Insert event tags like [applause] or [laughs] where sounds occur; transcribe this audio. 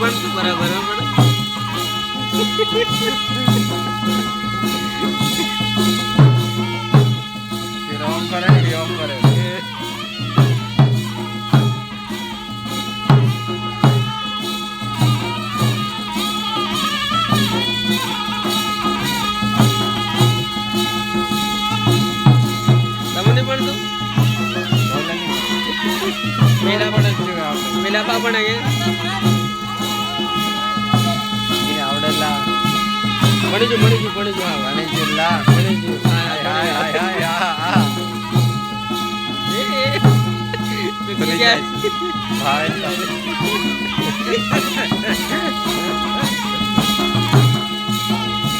બરાબર હો પણ ઓમ કરે ને ઓમ કરે તમને પણ તું வணிஜு வணிஜு வணிஜு வணிஜு இல்ல வணிஜு [laughs] Bye.